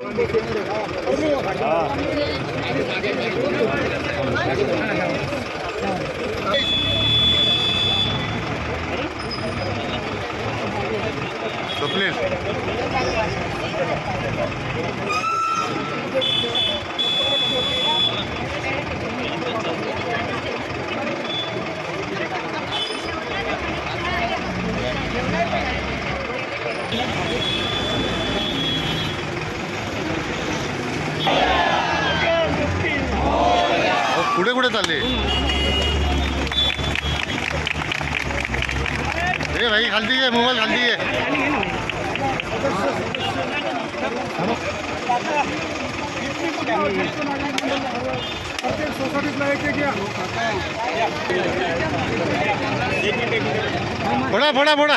ਹਾਂ। कुठे कुठे चालले? ए भाई खालती घे मोबाईल खालती घे फोडा फोडा फोडा.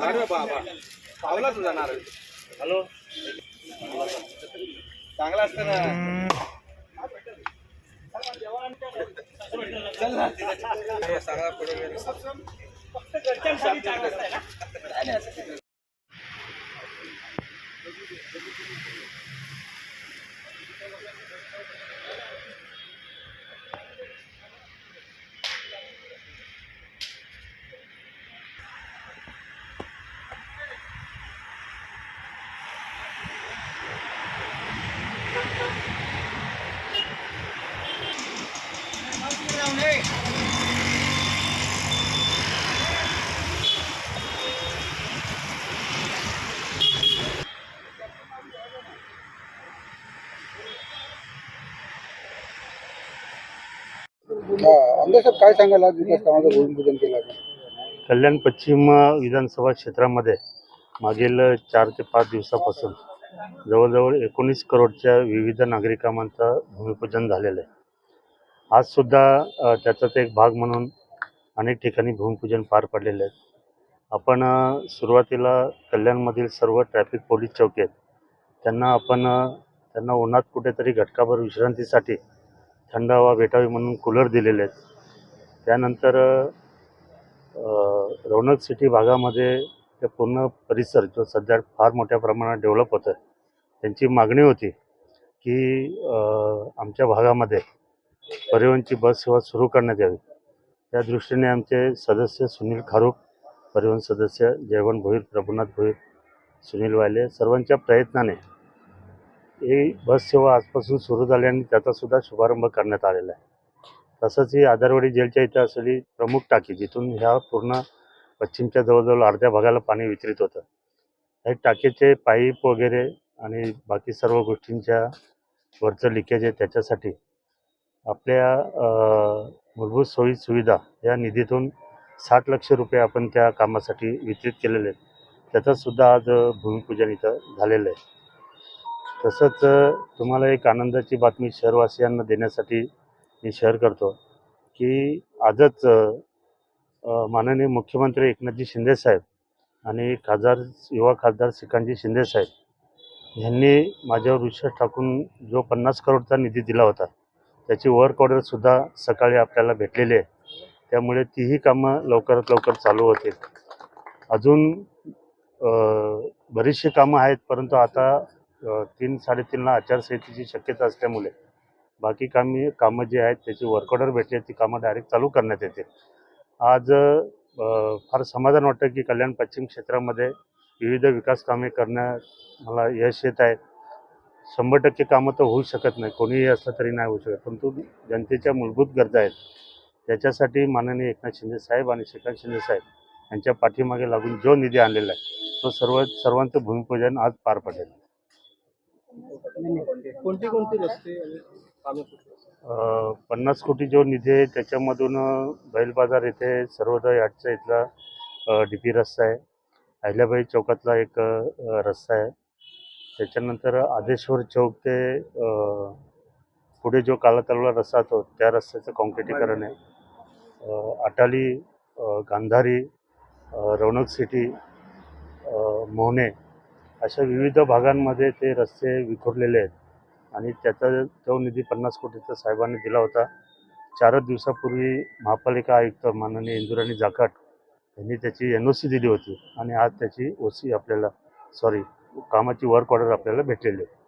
अरे बाबा पावला तुझा नारळ हॅलो चांगला असतं ना चल ना हे सगळा पुढे आमदार साहेब काय सांगायला आज विकास कामाचं भूमिपूजन केलं कल्याण पश्चिम विधानसभा क्षेत्रामध्ये मागील चार ते पाच दिवसापासून जवळजवळ एकोणीस करोडच्या विविध नागरिकांचा भूमिपूजन झालेलं आहे. आजसुद्धा त्याचाच एक भाग म्हणून अनेक ठिकाणी भूमिपूजन पार पडलेले आहेत आपण सुरुवातीला कल्याणमधील सर्व ट्रॅफिक पोलीस चौकी आहेत त्यांना आपण त्यांना उन्हात कुठेतरी घटकाभर विश्रांतीसाठी थंड हवा भेटावी म्हणून कूलर दिलेले आहेत. त्यानंतर रौनक सिटी भागामध्ये ते पूर्ण परिसर जो सध्या फार मोठ्या प्रमाणात डेव्हलप होतं आहे त्यांची मागणी होती की आमच्या भागामध्ये परिवहनची बस सेवा सुरू करण्यात यावी. त्या दृष्टीने आमचे सदस्य सुनील खारूक परिवहन सदस्य जयवंत भोईर प्रभुनाथ भोईर सुनील वायले सर्वांच्या प्रयत्नाने ही बस सेवा आजपासून सुरू झाली आणि त्याचासुद्धा शुभारंभ करण्यात आलेला आहे. तसंच ही आधारवाडी जेलच्या इथं असलेली प्रमुख टाकी जिथून ह्या पूर्ण पश्चिमच्या जवळजवळ अर्ध्या भागाला पाणी वितरित होतं. हे टाकीचे पाईप वगैरे आणि बाकी सर्व गोष्टींच्या वरचं लिकेज आहे त्याच्यासाठी आपल्या मूलभूत सोयी सुविधा या निधीतून साठ लक्ष रुपये आपण त्या कामासाठी वितरित केलेले आहेत. त्याचंसुद्धा आज भूमिपूजन इथं झालेलं आहे. तसंच तुम्हाला एक आनंदाची बातमी शहरवासियांना देण्यासाठी मी शेअर करतो की आजच माननीय मुख्यमंत्री एकनाथजी शिंदेसाहेब आणि खासदार युवा खासदार श्रीकांतजी शिंदेसाहेब यांनी माझ्यावर विश्वास टाकून जो पन्नास करोडचा निधी दिला होता त्याची वर्क ऑर्डरसुद्धा सकाळी आपल्याला भेटलेली आहे. त्यामुळे तीही कामं लवकरात लवकर चालू होतील. अजून बरीचशी कामं आहेत परंतु आता तीन साडेतीनला आचारसंहितेची शक्यता असल्यामुळे बाकी कामी कामं जी आहेत त्याची वर्क ऑर्डर भेटली ती कामं डायरेक्ट चालू करण्यात येतील. आज फार समाधान वाटतं की कल्याण पश्चिम क्षेत्रामध्ये विविध विकास कामे करण्यात मला यश येत आहे. शंभर टक्के कामं तर होऊ शकत नाही कोणीही असलं तरी नाही होऊ शकत परंतु जनतेच्या मूलभूत गरजा आहेत. त्याच्यासाठी माननीय एकनाथ शिंदे साहेब आणि श्रीकांत शिंदे साहेब यांच्या पाठीमागे लागून जो निधी आणलेला आहे तो सर्व सर्वांचं भूमिपूजन आज पार पडेल. कोणते कोणते रस्ते? पन्नास कोटी जो निधी आहे त्याच्यामधून बैल बाजार येथे सर्वोदय आठच्या इथला डी पी रस्ता आहे. अहिल्याबाई चौकातला एक रस्ता आहे. त्याच्यानंतर आदेश्वर चौक ते पुढे जो काला तलावला रस्ता तो त्या रस्त्याचं कॉन्क्रिटीकरण आहे. अटाली गांधारी रौनक सिटी मोहने अशा विविध भागांमध्ये ते रस्ते विखुरलेले आहेत. आणि त्याचा तो निधी पन्नास कोटीचा साहेबांनी दिला होता. चारच दिवसापूर्वी महापालिका आयुक्त माननीय इंदुराणी जाकाट यांनी त्याची एन ओ सी दिली होती आणि आज त्याची ओ सी आपल्याला सॉरी कामाची वर्क ऑर्डर आपल्याला भेटलेली आहे.